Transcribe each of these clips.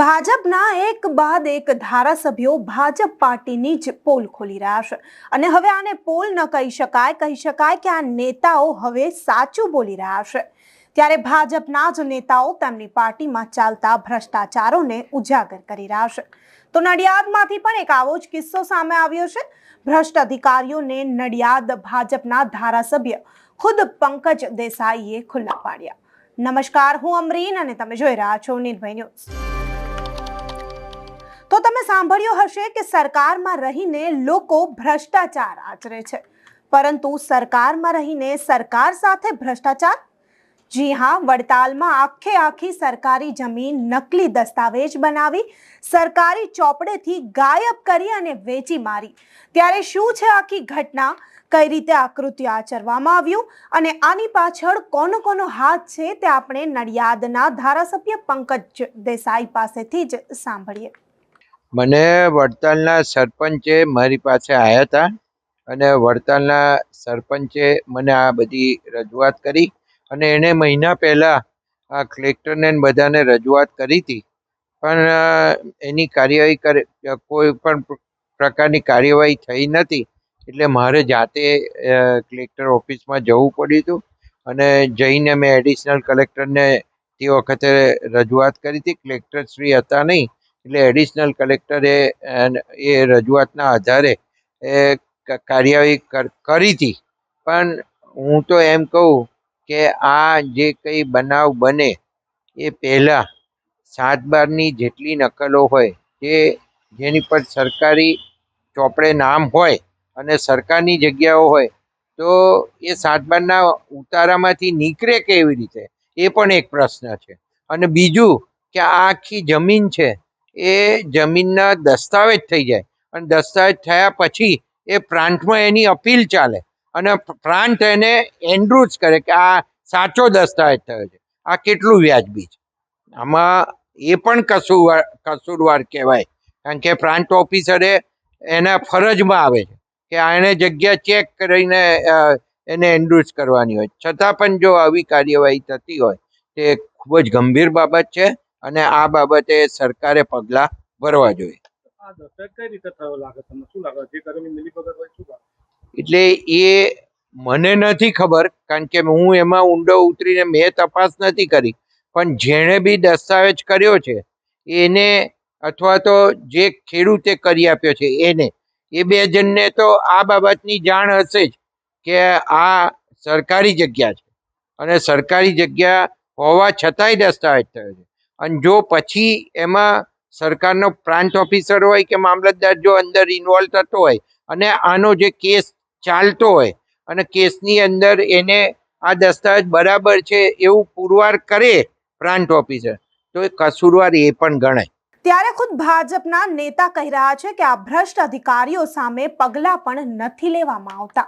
ભાજપના એક બાદ એક ધારાસભ્યો ભાજપ પાર્ટીની જ પોલ ખોલી રહ્યા છે. અને હવે આને પોલ ન કહી શકાય કહી શકાય કે આ નેતાઓ હવે સાચું બોલી રહ્યા છે. ત્યારે ભાજપના જ નેતાઓ તેમની પાર્ટીમાં ચાલતા ભ્રષ્ટાચારોને ઉજાગર કરી રહ્યા છે. તો નડિયાદમાંથી પણ એક આવો જ કિસ્સો સામે આવ્યો છે. ભ્રષ્ટ અધિકારીઓને નડિયાદ ભાજપના ધારાસભ્ય ખુદ પંકજ દેસાઈએ ખુલ્લા પાડ્યા. નમસ્કાર, હું અમરીન અને તમે જોઈ રહ્યા છો નિર્ભય ન્યૂઝ. તમે સાંભળ્યું હશે કે સરકારમાં રહીને લોકો ભ્રષ્ટાચાર આચરે છે. પરંતુ સરકારમાં રહીને સરકાર સાથે ભ્રષ્ટાચાર? જી હા, વડતાલમાં આખે આખી સરકારી જમીન નકલી દસ્તાવેજ બનાવી, સરકારી ચોપડેથી ગાયબ કરી અને વેચી મારી. ત્યારે શું છે આખી ઘટના? કઈ રીતે આકૃતિ આચરવામાં આવ્યું? અને આની પાછળ કોનો કોનો હાથ છે તે આપણે નડિયાદના ધારાસભ્ય પંકજ દેસાઈ પાસેથી જ સાંભળીએ. મને વડતાલના સરપંચે મારી પાસે આવ્યા હતા અને વડતાલના સરપંચે મને આ બધી રજૂઆત કરી અને એણે મહિના પહેલાં આ કલેક્ટરને બધાને રજૂઆત કરી હતી. પણ એની કાર્યવાહી કરે કોઈ પણ પ્રકારની કાર્યવાહી થઈ નથી. એટલે મારે જાતે કલેક્ટર ઓફિસમાં જવું પડ્યું હતું અને જઈને મેં એડિશનલ કલેક્ટરને તે વખતે રજૂઆત કરી હતી. કલેક્ટર શ્રી હતા નહીં. એટલે એડિશનલ કલેક્ટરે એ રજૂઆતના આધારે એ કાર્યવાહી કર- હતી. પણ હું તો એમ કહું કે આ જે કંઈ બનાવ બને એ પહેલાં સાત બારની જેટલી નકલો હોય કે જેની પર સરકારી ચોપડે નામ હોય અને સરકારની જગ્યાઓ હોય, તો એ સાત બારના ઉતારામાંથી નીકળે કેવી રીતે? એ પણ એક પ્રશ્ન છે. અને બીજું કે આ આખી જમીન છે એ જમીનના દસ્તાવેજ થઈ જાય. અને દસ્તાવેજ થયા પછી એ પ્રાંતમાં એની અપીલ ચાલે. અને પ્રાંત એને એન્ડ્રુજ કરે કે આ સાચો દસ્તાવેજ થયો છે. આ કેટલું વ્યાજબી છે. આમાં એ પણ કસૂરવાર કસૂરવાર કહેવાય. કારણ કે પ્રાંત ઓફિસરે એના ફરજમાં આવે છે કે એને જગ્યા ચેક કરીને એને એન્ડ્રુજ કરવાની હોય. છતાં પણ જો આવી કાર્યવાહી થતી હોય, તે ખૂબ જ ગંભીર બાબત છે. અને આ બાબતે સરકારે પગલાં ભરવા જોઈએ. એટલે એ મને નથી ખબર કારણ કે હું એમાં ઊંડો ઉતરીને મેં તપાસ નથી કરી. પણ જેણે બી દસ્તાવેજ કર્યો છે એને અથવા તો જે ખેડૂતે કરી આપ્યો છે એને એ બે જણને તો આ બાબતની જાણ હશે જ કે આ સરકારી જગ્યા છે. અને સરકારી જગ્યા હોવા છતાંય દસ્તાવેજ થયો છે. અને જો પછી એમાં સરકારનો પ્રાંત ઓફિસર હોય કે મામલતદાર જો અંદર ઇન્વોલ્વ થતો હોય અને આનો જે કેસ ચાલતો હોય અને કેસની અંદર એને આ દસ્તાવેજ બરાબર છે એવું પુરવાર કરે પ્રાંત ઓફિસર, તો એ કસૂરવાર એ પણ ગણાય. ત્યારે ખુદ ભાજપના નેતા કહી રહ્યા છે કે આ ભ્રષ્ટ અધિકારીઓ સામે પગલાં પણ નથી લેવામાં આવતા.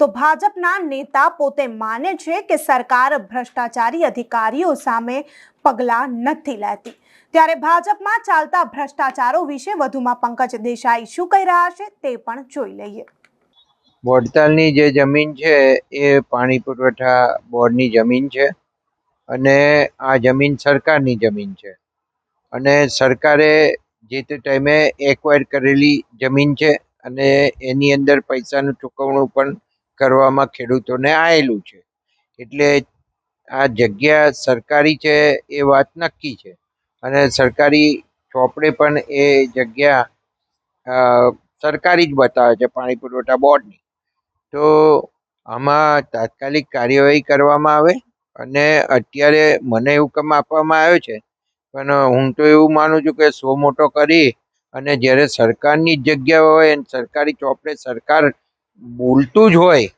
તો ભાજપના નેતા પોતે માને છે કે સરકાર ભ્રષ્ટાચારી અધિકારીઓ સામે પગલાં નથી લેતી. ત્યારે ભાજપમાં ચાલતા ભ્રષ્ટાચારો વિશે વધુમાં પંકજ દેસાઈ શું કહી રહ્યા છે તે પણ જોઈ લઈએ. વડતાલની જે જમીન છે એ પાણી પુરવઠા બોર્ડની જમીન છે અને આ જમીન સરકારની જમીન છે. અને સરકારે જે તે ટાઈમે એક્વાયર કરેલી જમીન છે અને એની અંદર પૈસાનું ચૂકવણું પણ કરવામાં ખેડૂતોને આવેલું છે. એટલે આ જગ્યા સરકારી છે એ વાત નક્કી છે. અને સરકારી ચોપડે પણ એ જગ્યા સરકારી જ બતાવે છે પાણી પુરવઠા બોર્ડની. તો આમાં તાત્કાલિક કાર્યવાહી કરવામાં આવે અને અત્યારે મને હુકમ આપવામાં આવ્યો છે, પણ હું તો એવું માનું છું કે સો મોટો કરી અને જ્યારે સરકારની જગ્યા હોય અને સરકારી ચોપડે સરકાર બોલતું જ હોય,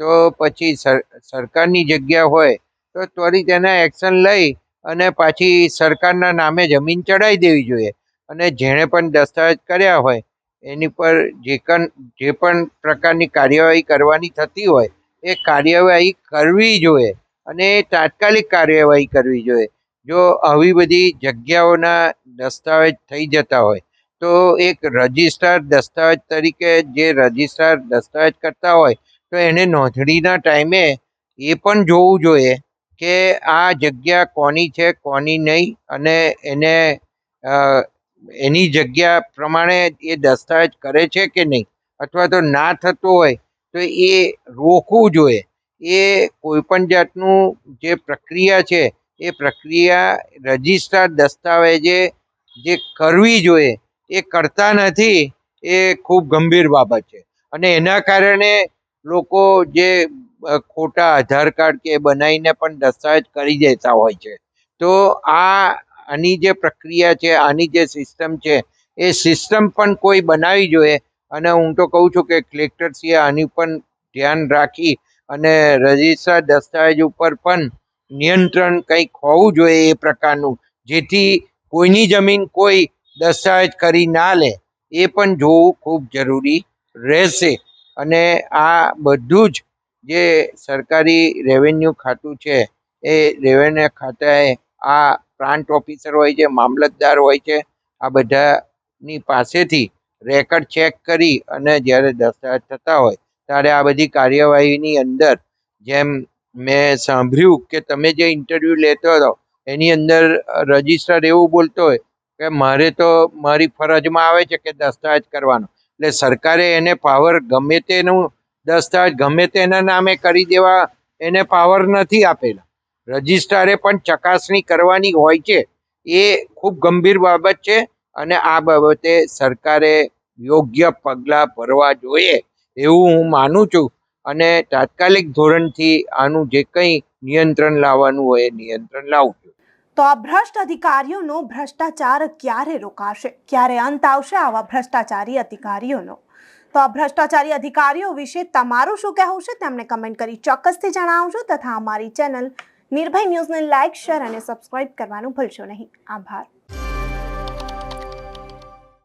તો પછી સર, સરકારની જગ્યા હોય, તો ત્વરિત એના એક્શન લઈ અને પાછી સરકારના નામે જમીન ચડાવી દેવી જોઈએ. અને જેણે પણ દસ્તાવેજ કર્યા હોય, એની પર જે કન, જે પણ પ્રકારની કાર્યવાહી કરવાની થતી હોય, એ કાર્યવાહી કરવી જોઈએ અને તાત્કાલિક કાર્યવાહી કરવી જોઈએ. જો આવી બધી જગ્યાઓના દસ્તાવેજ થઈ જતા હોય તો એક રજિસ્ટર દસ્તાવેજ તરીકે જે રજિસ્ટર દસ્તાવેજ કરતા હોય, તો એને નોંધણીના ટાઈમે એ પણ જોવું જોઈએ કે આ જગ્યા કોની છે, કોની નહીં અને એને એની જગ્યા પ્રમાણે એ દસ્તાવેજ કરે છે કે નહીં? અથવા તો ના થતું હોય, તો એ રોકવું જોઈએ. એ કોઈપણ જાતનું જે પ્રક્રિયા છે, એ પ્રક્રિયા રજિસ્ટર દસ્તાવેજે જે કરવી જોઈએ એ કરતા નથી, એ ખૂબ ગંભીર બાબત છે. અને એના કારણે લોકો જે ખોટા આધાર કાર્ડ કે બનાવીને પણ દસ્તાવેજ કરી દેતા હોય છે. તો આ, આની જે પ્રક્રિયા છે, આની જે સિસ્ટમ છે, એ સિસ્ટમ પણ કોઈ બનાવી જોઈએ. અને હું તો કહું છું કે કલેક્ટરશ્રીએ આની પણ ધ્યાન રાખી અને રજિસ્ટર દસ્તાવેજ ઉપર પણ નિયંત્રણ કંઈક હોવું જોઈએ એ પ્રકારનું, જેથી કોઈની જમીન કોઈ દસ્તાવેજ કરી ના લે, એ પણ જોવું ખૂબ જરૂરી રહેશે. અને આ બધું જ જે સરકારી રેવન્યુ ખાતું છે, એ રેવન્યુ ખાતાએ આ પ્રાંત ઓફિસર હોય છે, મામલતદાર હોય છે, આ બધાની પાસેથી રેકર્ડ ચેક કરી અને જ્યારે દસ્તાવેજ થતા હોય, ત્યારે આ બધી કાર્યવાહીની અંદર જેમ મેં સાંભળ્યું કે તમે જે ઇન્ટરવ્યૂ લેતો હતો, એની અંદર રજિસ્ટર એવું બોલતો હોય કે મારે તો, મારી ફરજમાં આવે છે કે દસ્તાવેજ કરવાનો. એટલે સરકારે એને પાવર ગમે તેનું દસ્તાવેજ, ગમે તેના નામે કરી દેવા, એને પાવર નથી આપેલા. રજિસ્ટ્રારે પણ ચકાસણી કરવાની હોય છે, એ ખૂબ ગંભીર બાબત છે અને આ બાબતે સરકારે યોગ્ય પગલાં ભરવા જોઈએ એવું હું માનું છું અને તાત્કાલિક ધોરણથી આનું જે કંઈ નિયંત્રણ લાવવાનું હોય એ નિયંત્રણ લાવવું જોઈએ તો આ ભ્રષ્ટ અધિકારીઓનો ભ્રષ્ટાચાર ક્યારે રોકાશે? ક્યારે અંત આવશે આવા ભ્રષ્ટાચારી અધિકારીઓનો? તો આ ભ્રષ્ટાચારી અધિકારીઓ વિશે તમારું શું કહેવું છે? તેમને કમેન્ટ કરી ચોક્કસથી જણાવજો તથા અમારી ચેનલ નિર્ભય ન્યૂઝને લાઇક, શેર અને સબસ્ક્રાઇબ કરવાનું ભૂલશો નહીં. આભાર.